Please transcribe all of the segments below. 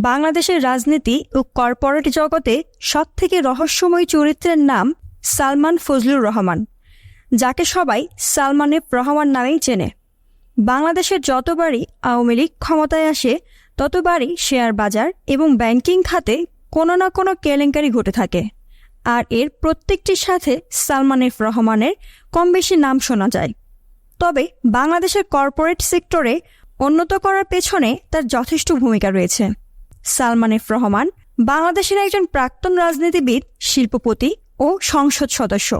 বাংলাদেশের রাজনীতি ও কর্পোরেট জগতে সবথেকে রহস্যময় চরিত্রের নাম সালমান ফজলুর রহমান, যাকে সবাই সালমান রহমান নামেই চেনে। বাংলাদেশের যতবারই আওয়ামী লীগ ক্ষমতায় আসে, ততবারই শেয়ার বাজার এবং ব্যাংকিং খাতে কোনো না কোনো কেলেঙ্কারি ঘটে থাকে। আর এর প্রত্যেকটির সাথে সালমান এফ রহমানের কম বেশি নাম শোনা যায়। তবে বাংলাদেশের কর্পোরেট সেক্টরে উন্নত করার পেছনে তার যথেষ্ট ভূমিকা রয়েছে। সালমান এফ রহমান, বাংলাদেশের একজন প্রাক্তন রাজনীতিবিদ, শিল্পপতি ও সংসদ সদস্য।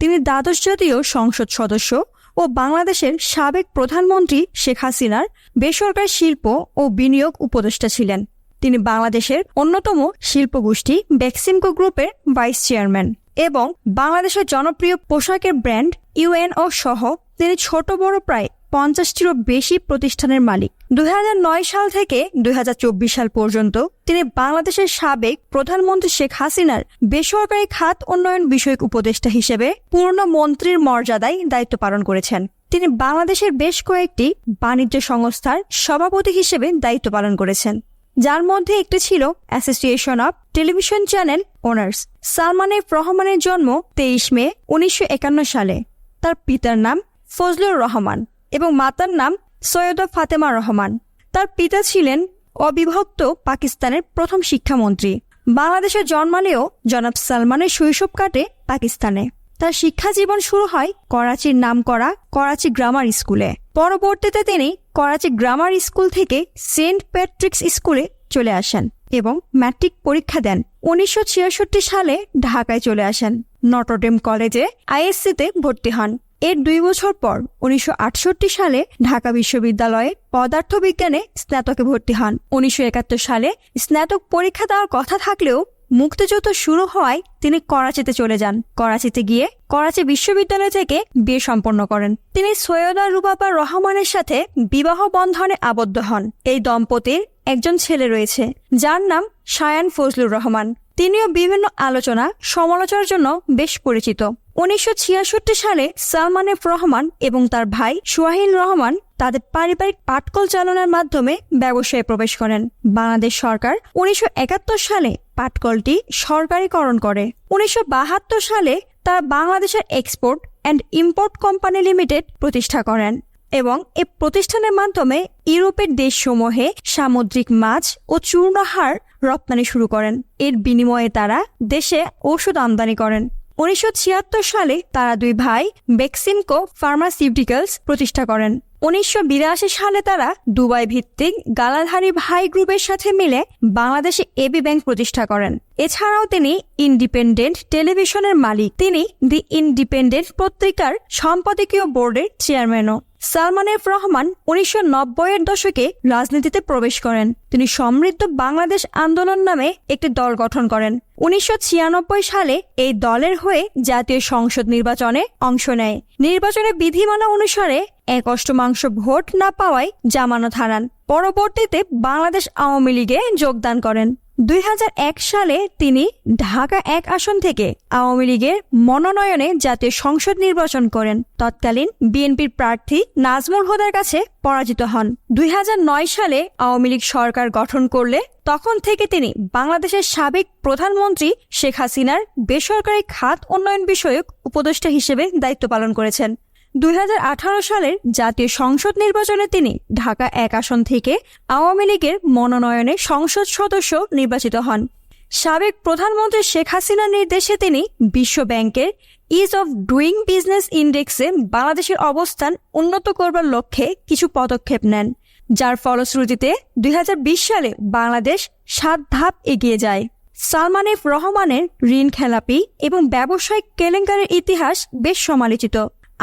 তিনি দ্বাদশ জাতীয় সংসদ সদস্য ও বাংলাদেশের সাবেক প্রধানমন্ত্রী শেখ হাসিনার বেসরকারি শিল্প ও বিনিয়োগ উপদেষ্টা ছিলেন। তিনি বাংলাদেশের অন্যতম শিল্পগোষ্ঠী বেক্সিমকো গ্রুপের ভাইস চেয়ারম্যান এবং বাংলাদেশের জনপ্রিয় পোশাকের ব্র্যান্ড ইউএনও সহ তিনি ছোট বড় প্রায় পঞ্চাশটিরও বেশি প্রতিষ্ঠানের মালিক। দুই হাজার নয় সাল থেকে দুই হাজার চব্বিশ সাল পর্যন্ত তিনি বাংলাদেশের সাবেক প্রধানমন্ত্রী শেখ হাসিনার বেসরকারি খাত উন্নয়ন বিষয়ক উপদেষ্টা হিসেবে পূর্ণ মন্ত্রীর মর্যাদায় দায়িত্ব পালন করেছেন। তিনি বাংলাদেশের বেশ কয়েকটি বাণিজ্য সংস্থার সভাপতি হিসেবে দায়িত্ব পালন করেছেন। যার মধ্যে একটি ছিল association of television channel owners. Salman F রহমানের জন্ম তেইশ মে উনিশশো একান্ন সালে। তার পিতার নাম ফজলুর রহমান। এবং মাতার নাম সৈয়দা ফাতেমা রহমান। তার পিতা ছিলেন অবিভক্ত পাকিস্তানের প্রথম শিক্ষামন্ত্রী। বাংলাদেশে জন্মালেও জনাব সালমানের শৈশব কাটে পাকিস্তানে। তার শিক্ষা জীবন শুরু হয় করাচির নামকরা করাচি গ্রামার স্কুলে। পরবর্তীতে তিনি করাচি গ্রামার স্কুল থেকে সেন্ট প্যাট্রিক্স স্কুলে চলে আসেন এবং ম্যাট্রিক পরীক্ষা দেন। উনিশশো ছেষট্টি সালে ঢাকায় চলে আসেন। নটরডেম কলেজে আইএসসিতে ভর্তি হন। এর দুই বছর পর উনিশশো আটষট্টি সালে ঢাকা বিশ্ববিদ্যালয়ে পদার্থবিজ্ঞানে স্নাতকে ভর্তি হন। উনিশশো একাত্তর সালে স্নাতক পরীক্ষা দেওয়ার কথা থাকলেও মুক্তিযুদ্ধ শুরু হওয়ায় তিনি করাচিতে চলে যান। করাচিতে গিয়ে করাচি বিশ্ববিদ্যালয় থেকে বিয়ে সম্পন্ন করেন। তিনি সৈয়দা রুবাবা রহমানের সাথে বিবাহ বন্ধনে আবদ্ধ হন। এই দম্পতির একজন ছেলে রয়েছে, যার নাম শায়ান ফজলুর রহমান। তিনিও বিভিন্ন আলোচনা, সমালোচনার জন্য বেশ পরিচিত। উনিশশো সালে সালমান এফ রহমান এবং তার ভাই সোহাইল রহমান তাদের পারিবারিক পাটকল চালনার মাধ্যমে ব্যবসায় প্রবেশ করেন। বাংলাদেশ সরকার উনিশশো একাত্তর সালে পাটকলটি সরকারিকরণ করে। উনিশশো বাহাত্তর সালে তারা বাংলাদেশের export and import company limited প্রতিষ্ঠা করেন এবং এ প্রতিষ্ঠানের মাধ্যমে ইউরোপের দেশসমূহে সামুদ্রিক মাছ ও চূর্ণহার রপ্তানি শুরু করেন। এর বিনিময়ে তারা দেশে ওষুধ আমদানি করেন। উনিশশো ছিয়াত্তর সালে তারা দুই ভাই বেক্সিমকো ফার্মাসিউটিক্যালস প্রতিষ্ঠা করেন। উনিশশো বিরাশি সালে তারা দুবাই ভিত্তিক গালাধারী ভাই গ্রুপের সাথে মিলে বাংলাদেশে এবি ব্যাংক প্রতিষ্ঠা করেন। এছাড়াও তিনি ইন্ডিপেন্ডেন্ট টেলিভিশনের মালিক। তিনি দি ইন্ডিপেন্ডেন্ট পত্রিকার সম্পাদকীয় বোর্ডের চেয়ারম্যানও। সালমান এফ রহমান উনিশশো নব্বই এর দশকে রাজনীতিতে প্রবেশ করেন। তিনি সমৃদ্ধ বাংলাদেশ আন্দোলন নামে একটি দল গঠন করেন। উনিশশো ছিয়ানব্বই সালে এই দলের হয়ে জাতীয় সংসদ নির্বাচনে অংশ নেয়। নির্বাচনে বিধিমালা অনুসারে এক অষ্টমাংশ ভোট না পাওয়ায় জামানত হারান। পরবর্তীতে বাংলাদেশ আওয়ামী লীগে যোগদান করেন। দুই হাজার এক সালে তিনি ঢাকা এক আসন থেকে আওয়ামী লীগের মনোনয়নে জাতীয় সংসদ নির্বাচন করেন। তৎকালীন বিএনপির প্রার্থী নাজমুল হোদার কাছে পরাজিত হন। দুই হাজার নয় সালে আওয়ামী লীগ সরকার গঠন করলে তখন থেকে তিনি বাংলাদেশের সাবেক প্রধানমন্ত্রী শেখ হাসিনার বেসরকারি খাত উন্নয়ন বিষয়ক উপদেষ্টা হিসেবে দায়িত্ব পালন করেছেন। দুই হাজার আঠারো সালের জাতীয় সংসদ নির্বাচনে তিনি ঢাকা এক আসন থেকে আওয়ামী লীগের মনোনয়নে সংসদ সদস্য নির্বাচিত হন। সাবেক প্রধানমন্ত্রী শেখ হাসিনার নির্দেশে তিনি বিশ্ব ব্যাংকের ইজ অফ ডুইং বিজনেস ইন্ডেক্সে বাংলাদেশের অবস্থান উন্নত করবার লক্ষ্যে কিছু পদক্ষেপ নেন, যার ফলশ্রুতিতে দুই হাজার বিশ সালে বাংলাদেশ সাত ধাপ এগিয়ে যায়। সালমান এফ রহমানের ঋণ খেলাপি এবং ব্যবসায়িক কেলেঙ্কারের ইতিহাস বেশ সমালোচিত।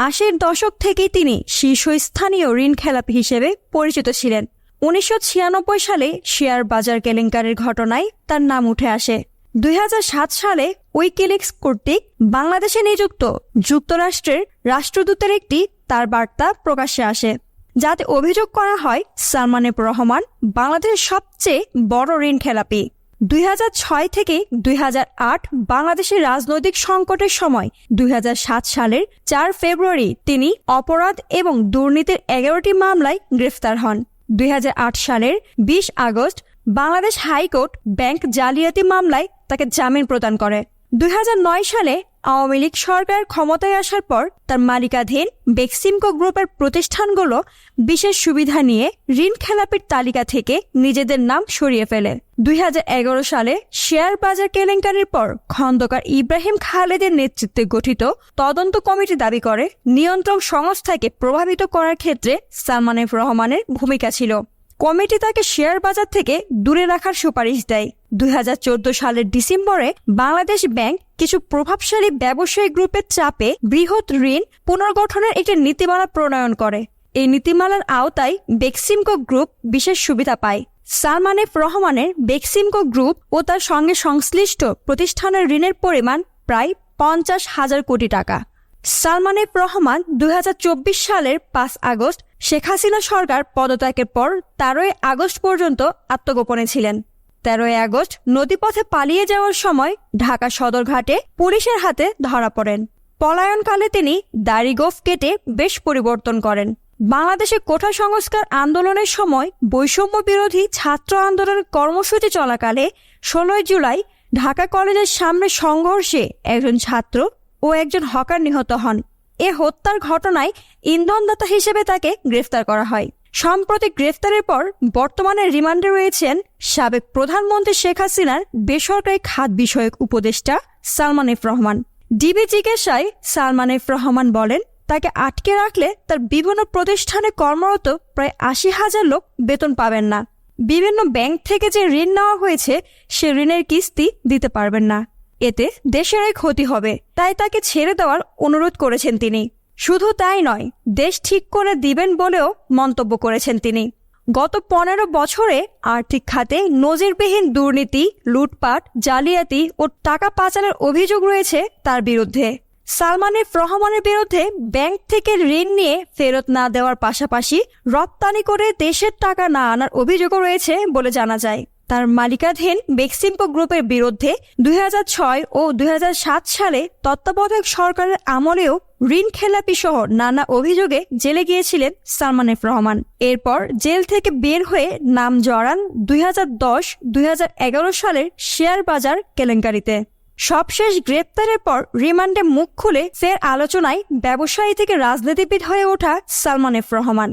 আশির দশক থেকেই তিনি শীর্ষস্থানীয় ঋণ খেলাপি হিসেবে পরিচিত ছিলেন। উনিশশো ছিয়ানব্বই সালে শেয়ার বাজার কেলেঙ্কারের ঘটনায় তার নাম উঠে আসে। দুই হাজার সাত সালে উইকিলিক্স কর্তৃক বাংলাদেশে নিযুক্ত যুক্তরাষ্ট্রের রাষ্ট্রদূতের একটি তার বার্তা প্রকাশ্যে আসে, যাতে অভিযোগ করা হয় সালমানেব রহমান বাংলাদেশের সবচেয়ে বড় ঋণ খেলাপি। দুই হাজার ছয় থেকে দুই হাজার আট বাংলাদেশের রাজনৈতিক সংকটের সময় দুই হাজার সাত সালের চার ফেব্রুয়ারি তিনি অপরাধ এবং দুর্নীতির এগারোটি মামলায় গ্রেফতার হন। দুই হাজার আট সালের বিশ আগস্ট বাংলাদেশ হাইকোর্ট ব্যাংক জালিয়াতি মামলায় তাকে জামিন প্রদান করে। দুই হাজার নয় সালে আওয়ামী লীগ সরকার ক্ষমতায় আসার পর তার মালিকাধীন বেক্সিমকো গ্রুপের প্রতিষ্ঠানগুলো বিশেষ সুবিধা নিয়ে ঋণ খেলাপির তালিকা থেকে নিজেদের নাম সরিয়ে ফেলে। দুই হাজার এগারো সালে শেয়ার বাজার কেলেঙ্কারির পর খন্দকার ইব্রাহিম খালেদের নেতৃত্বে গঠিত তদন্ত কমিটি দাবি করে, নিয়ন্ত্রক সংস্থাকে প্রভাবিত করার ক্ষেত্রে সালমান এফ রহমানের ভূমিকা ছিল। কমিটি তাকে শেয়ার বাজার থেকে দূরে রাখার সুপারিশ দেয়। দুই হাজার চোদ্দ সালের ডিসেম্বরে বাংলাদেশ ব্যাংক কিছু প্রভাবশালী ব্যবসায়ী গ্রুপের চাপে বৃহৎ ঋণ পুনর্গঠনের একটি নীতিমালা প্রণয়ন করে। এই নীতিমালার আওতায় বেক্সিমকো গ্রুপ বিশেষ সুবিধা পায়। সালমান এফ রহমানের বেক্সিমকো গ্রুপ ও তার সঙ্গে সংশ্লিষ্ট প্রতিষ্ঠানের ঋণের পরিমাণ প্রায় পঞ্চাশ হাজার কোটি টাকা। সালমান এফ রহমান দুই হাজার চব্বিশ সালের পাঁচ আগস্ট শেখ হাসিনা সরকার পদত্যাগের পর তেরোই আগস্ট পর্যন্ত আত্মগোপনে ছিলেন। তেরোই আগস্ট নদীপথে পালিয়ে যাওয়ার সময় ঢাকা সদরঘাটে পুলিশের হাতে ধরা পড়েন। পলায়নকালে তিনি দাড়িগোফ কেটে বেশ পরিবর্তন করেন। বাংলাদেশে কোঠা সংস্কার আন্দোলনের সময় বৈষম্য বিরোধী ছাত্র আন্দোলনের কর্মসূচি চলাকালে ষোলোই জুলাই ঢাকা কলেজের সামনে সংঘর্ষে একজন ছাত্র ও একজন হকার নিহত হন। এ হত্যার ঘটনায় ইন্ধনদাতা হিসেবে তাকে গ্রেফতার করা হয়। সম্প্রতি গ্রেফতারের পর বর্তমানে রিমান্ডে রয়েছেন সাবেক প্রধানমন্ত্রী শেখ হাসিনার বেসরকারি খাত বিষয়ক উপদেষ্টা সালমান এফ রহমান। ডিবি জিজ্ঞাসায় সালমান এফ রহমান বলেন, তাকে আটকে রাখলে তার বিভিন্ন প্রতিষ্ঠানে কর্মরত প্রায় আশি হাজার লোক বেতন পাবেন না। বিভিন্ন ব্যাংক থেকে যে ঋণ নেওয়া হয়েছে, সে ঋণের কিস্তি দিতে পারবেন না। এতে দেশেরই ক্ষতি হবে। তাই তাকে ছেড়ে দেওয়ার অনুরোধ করেছেন তিনি। শুধু তাই নয়, দেশ ঠিক করে দিবেন বলেও মন্তব্য করেছেন তিনি। গত পনেরো বছরে আর্থিক খাতে নজিরবিহীন দুর্নীতি, লুটপাট, জালিয়াতি ও টাকা পাচারের অভিযোগ রয়েছে তার বিরুদ্ধে। সালমানের রহমানের বিরুদ্ধে ব্যাংক থেকে ঋণ নিয়ে ফেরত না দেওয়ার পাশাপাশি রপ্তানি করে দেশের টাকা না আনার অভিযোগও রয়েছে বলে জানা যায়। তার মালিকাধীন বেক্সিমকো গ্রুপের বিরুদ্ধে দুই হাজার ছয় ও দুই হাজার সাত সালে তত্ত্বাবধায়ক সরকারের আমলেও ঋণ খেলাপি সহ নানা অভিযোগে জেলে গিয়েছিলেন সালমান এফ রহমান। এরপর জেল থেকে বের হয়ে নাম জড়ান দুই হাজার দশ দুই সালের শেয়ার বাজার কেলেঙ্কারিতে। সবশেষ গ্রেপ্তারের পর রিমান্ডে মুখ খুলে ফের আলোচনায় ব্যবসায়ী থেকে রাজনীতিবিদ হয়ে ওঠা সালমান এফ রহমান।